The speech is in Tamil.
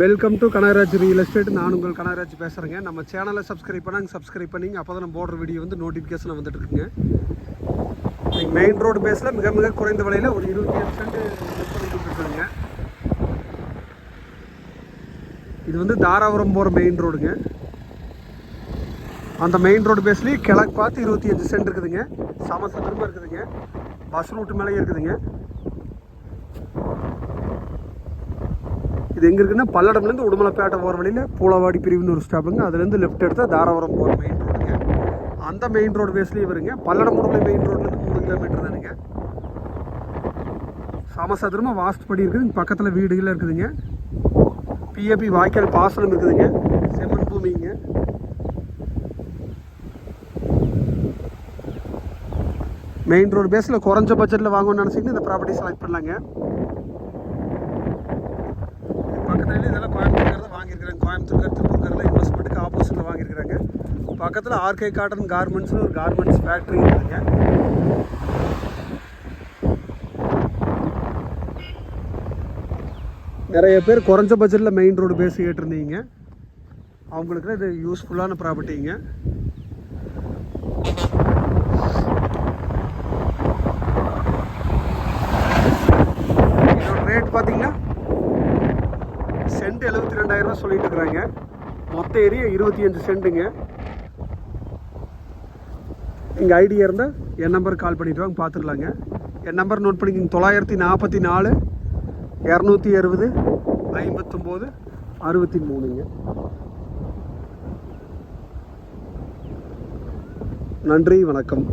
Welcome to Kanagaraj real estate நான் உங்கள் கனகராஜ் பேசுகிறேங்க நம்ம சேனலை சப்ஸ்கிரைப் பண்ணாங்க சப்ஸ்கிரைப் பண்ணிங்க. அப்போ தான் நம்ம போடுற வீடியோ வந்து நோட்டிஃபிகேஷன் வந்துட்டு இருக்குங்க. நீங்கள் மெயின் ரோடு பேஸில் மிக மிக குறைந்த விலையில் ஒரு இருபத்தி ஏழு சென்ட் இருக்குதுங்க இது வந்து தாராபுரம் போகிற மெயின் ரோடுங்க அந்த மெயின் ரோடு பேஸ்லேயே கிழக்கு பார்த்து இருபத்தி அஞ்சு சென்ட் இருக்குதுங்க. சமசத்திரமாக இருக்குதுங்க. பஸ் ரூட்டு மேலேயே இருக்குதுங்க. இது எங்கே இருக்குன்னா பல்லடம்லேருந்து உடுமலைப்பேட்டை போகிற வழியில் பூலவாடி பிரிவுன்னு ஒரு ஸ்டாப்புங்க அதுலேருந்து லெஃப்ட் எடுத்தால் தாராபுரம் போகிற மெயின் ரோடுங்க அந்த மெயின் ரோடு பேஸ்லேயும் வருங்க பல்லடம் உடுமலை மெயின் ரோட்லேருந்து மூணு கிலோமீட்டர் தானுங்க. சமசதுரமாக வாஸ்து படி இருக்குதுங்க பக்கத்தில் வீடுகள் இருக்குதுங்க. பிஏபி வாய்க்கால் பாசனம் இருக்குதுங்க. செம்மண் பூமிங்க. மெயின் ரோடு பேஸில் குறைஞ்ச பட்ஜெட்டில் வாங்கணும்னு நினச்சிங்கன்னா இந்த ப்ராப்பர்ட்டி செலக்ட் பண்ணலாங்க. பக்கத்துல இதெல்லாம் கோயம்புத்தூர் தான் வாங்கியிருக்கிறாங்க. கோயம்புத்தூர் திருப்பூர்ல இன்வெஸ்ட்மெண்ட்டுக்கு ஆப்போசிட்டில் வாங்கியிருக்கிறாங்க. பக்கத்தில் ஆர்கே காட்டன் கார்மெண்ட்ஸ்னு ஒரு கார்மெண்ட்ஸ் ஃபேக்ட்ரி இருக்குதுங்க. நிறைய பேர் குறைஞ்ச பட்ஜெட்டில் மெயின் ரோடு பேசி இருந்தீங்க அவங்களுக்கு இது யூஸ்ஃபுல்லான ப்ராப்பர்ட்டிங்க ரேட் பார்த்தீங்கன்னா சென்ட் எழுபத்தி ரெண்டாயிரம் ரூபா சொல்லிட்டு இருக்கிறாங்க. மொத்த ஏரியா இருபத்தி அஞ்சு சென்ட்டுங்க. எங்கள் ஐடியா இருந்தால் என் நம்பருக்கு கால் பண்ணிட்டு வாங்க பார்த்துடலாங்க என் நம்பர் நோட் பண்ணிக்கோங்க. தொள்ளாயிரத்தி நாற்பத்தி நாலு இரநூத்தி அறுபது ஐம்பத்தொம்போது அறுபத்தி மூணுங்க. நன்றி வணக்கம்.